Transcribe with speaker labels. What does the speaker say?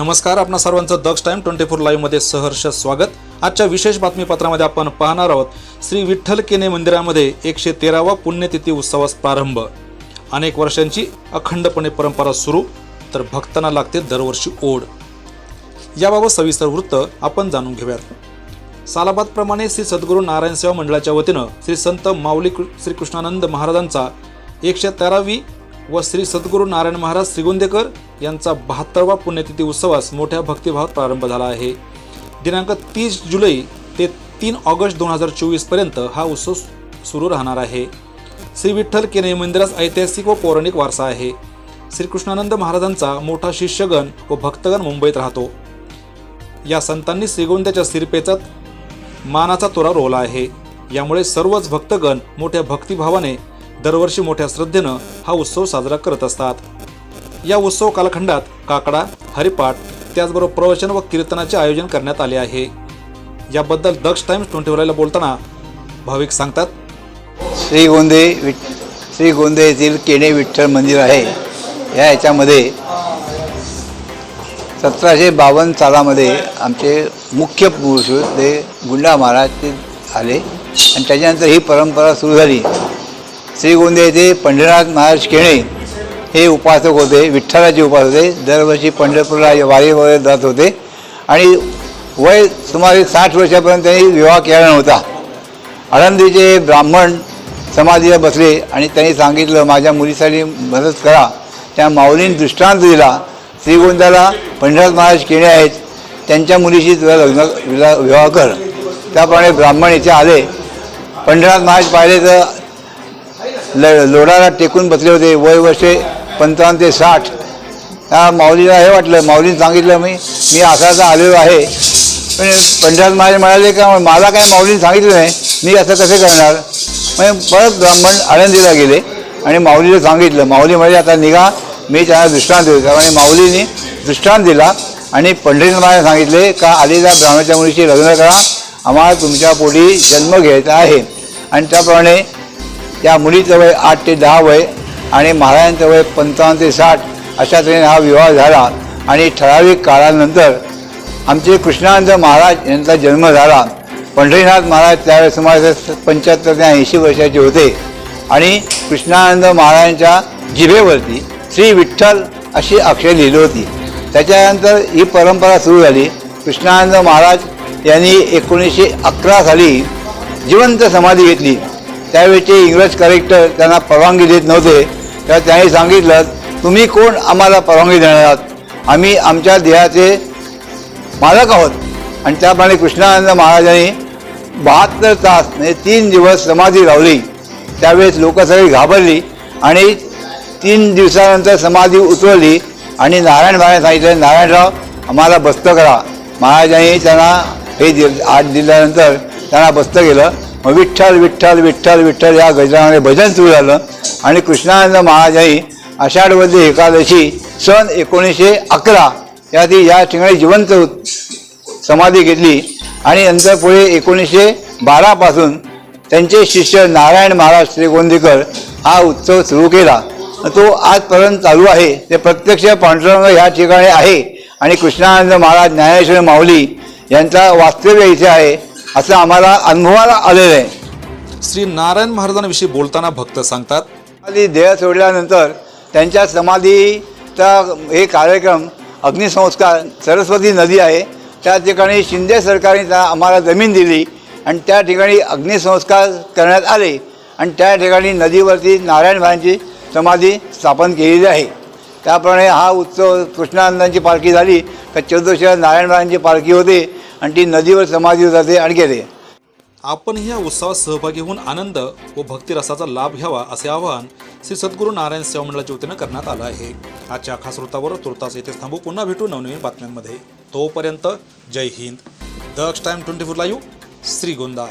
Speaker 1: नमस्कार आपणा सर्वांचं दक्ष टाइम ट्वेंटी फोर लाईव्हमध्ये सहर्ष स्वागत. आजच्या विशेष बातमीपत्रामध्ये आपण पाहणार आहोत श्री विठ्ठल केने मंदिरामध्ये एकशे तेरावा पुण्यतिथी उत्सवास प्रारंभ. अनेक वर्षांची अखंडपणे परंपरा सुरू तर भक्तांना लागते दरवर्षी ओढ. याबाबत सविस्तर वृत्त आपण जाणून घेऊयात. सालाबादप्रमाणे श्री सद्गुरू नारायण सेवा मंडळाच्या वतीनं श्री संत माऊली श्रीकृष्णानंद महाराजांचा एकशे तेरावी व श्री सद्गुरू नारायण महाराज श्रीगोंदेकर यांचा बहात्तरवा पुण्यतिथी उत्सवास मोठ्या भक्तिभावात प्रारंभ झाला आहे. दिनांक तीस जुलै ते तीन ऑगस्ट दोन हजार चोवीसपर्यंत हा उत्सव सुरू राहणार आहे. श्री विठ्ठल केने मंदिरास ऐतिहासिक व पौराणिक वारसा आहे. श्रीकृष्णानंद महाराजांचा मोठा शिष्यगण व भक्तगण मुंबईत राहतो. या संतांनी श्रीगोंद्याच्या सिरपेचा मानाचा तोरा रोवला आहे. यामुळे सर्वच भक्तगण मोठ्या भक्तिभावाने दरवर्षी मोठ्या श्रद्धेनं हा उत्सव साजरा करत असतात. या उत्सव कालखंडात काकडा हरिपाठ त्याचबरोबर प्रवचन व कीर्तनाचे आयोजन करण्यात आले आहे. याबद्दल दक्ष टाइम्स ट्वेंटी फोरला बोलताना भाविक सांगतात
Speaker 2: श्री गोंदे विठ श्री गोंदे येथील केणे विठ्ठल मंदिर आहे. या याच्यामध्ये सतराशे बावन्न सालामध्ये आमचे मुख्य पुरुष ते गुंडा महाराज ते आले. आणि त्याच्यानंतर ही परंपरा सुरू झाली. श्रीगोंदे येथे पंढरनाथ महाराज केणे हे उपासक होते विठ्ठलाचे उपासक होते. दरवर्षी पंढरपूरला वारी वगैरे जात होते. आणि वय सुमारे साठ वर्षापर्यंत त्यांनी विवाह केला नव्हता. आळंदीचे ब्राह्मण समाधीला बसले आणि त्यांनी सांगितलं माझ्या मुलीसाठी मदत करा. त्या माऊलीने दृष्टांत दिला श्रीगोंद्याला पंढरनाथ महाराज केणे आहेत. त्यांच्या मुलीशी तुला लग्न विला- विवाह कर. त्याप्रमाणे ब्राह्मण इथे आले. पंढरनाथ महाराज पाहिले तर ल लोढाला टेकून बसले होते वय वर्षे पंचावन्न ते साठ. त्या माऊलीला हे वाटलं माऊलीने सांगितलं मी मी असा आलेलो आहे. पण पंढरनाथ महाराज म्हणाले का मला काय माऊलीने सांगितलं नाही? मी असं कसं करणार? म्हणजे परत ब्राह्मण आळंदीला गेले आणि माऊलीला सांगितलं. माऊली म्हणजे आता निघा मी त्यांना दृष्टांत देऊ कारण माऊलीने दृष्टांत दिला आणि पंढरीनाथ महाराज सांगितले का आलेल्या ब्राह्मणाच्या मुलीशी लग्न करा आम्हाला तुमच्या पोटी जन्म घ्यायचा आहे. आणि त्याप्रमाणे त्या मुलीचं वय आठ ते दहा वय आणि महाराजांचं वय पंचावन्न ते साठ अशा तऱ्हेने हा विवाह झाला. आणि ठराविक काळानंतर आमचे कृष्णानंद महाराज यांचा जन्म झाला. पंढरीनाथ महाराज त्यावेळेस सुमारे पंच्याहत्तर ते ऐंशी वर्षाचे होते. आणि कृष्णानंद महाराजांच्या जिभेवरती श्री विठ्ठल अशी अक्षर लिहिली होती. त्याच्यानंतर ही परंपरा सुरू झाली. कृष्णानंद महाराज यांनी एकोणीसशे अकरा साली जिवंत समाधी घेतली. त्यावेळेचे इंग्रज कलेक्टर त्यांना परवानगी देत नव्हते. तेव्हा त्यांनी सांगितलं तुम्ही कोण? आम्हाला परवानगी देणार आहात. आम्ही आमच्या देहाचे मालक आहोत. आणि त्याप्रमाणे कृष्णानंद महाराजांनी बहात्तर तास म्हणजे तीन दिवस समाधी लावली. त्यावेळेस लोक सगळी घाबरली आणि तीन दिवसानंतर समाधी उतरवली आणि नारायण महाराज सांगितलं नारायणराव आम्हाला बस्त करा. महाराजांनी त्यांना हे दि आठ दिल्यानंतर त्यांना बस्त केलं. मग विठ्ठल विठ्ठल विठ्ठल विठ्ठल या गजरामध्ये भजन सुरू झालं. आणि कृष्णानंद महाराजांनी आषाढवद्य एकादशी सन एकोणीसशे अकरा या ती या ठिकाणी जिवंत समाधी घेतली. आणि नंतर पुढे एकोणीसशे बारापासून त्यांचे शिष्य नारायण महाराज श्रीगोंदीकर हा उत्सव सुरू केला. तो आजपर्यंत चालू आहे. ते प्रत्यक्ष पांडुरंग ह्या ठिकाणी आहे. आणि कृष्णानंद महाराज ज्ञानेश्वर माऊली यांचा वास्तव्य इथे आहे. असं आम्हाला अनुभवाला आलेलं आहे.
Speaker 1: श्री नारायण महाराजांविषयी बोलताना भक्त सांगतात
Speaker 2: समाधी देह सोडल्यानंतर त्यांच्या समाधीचा हे कार्यक्रम अग्निसंस्कार सरस्वती नदी आहे. त्या ठिकाणी शिंदे सरकारने आम्हाला जमीन दिली आणि त्या ठिकाणी अग्निसंस्कार करण्यात आले आणि त्या ठिकाणी नदीवरती नारायण समाधी स्थापन केलेली आहे. त्याप्रमाणे हा उत्सव कृष्णानंदांची पालखी झाली. का चौदशीला नारायण पालखी होते. आणि ती नदीवर समाधी जाते आणि गेले.
Speaker 1: आपणही या उत्सवात सहभागी होऊन आनंद व भक्तिरसाचा लाभ घ्यावा असे आवाहन श्री सद्गुरू नारायण सेवा मंडळाच्या वतीनं करण्यात आलं आहे. आजच्या खास वृत्तावर तुर्तास येथे थांबू. पुन्हा भेटू नवनवीन बातम्यांमध्ये. तोपर्यंत Jai Hind. Daksh time twenty four live Shrigonda.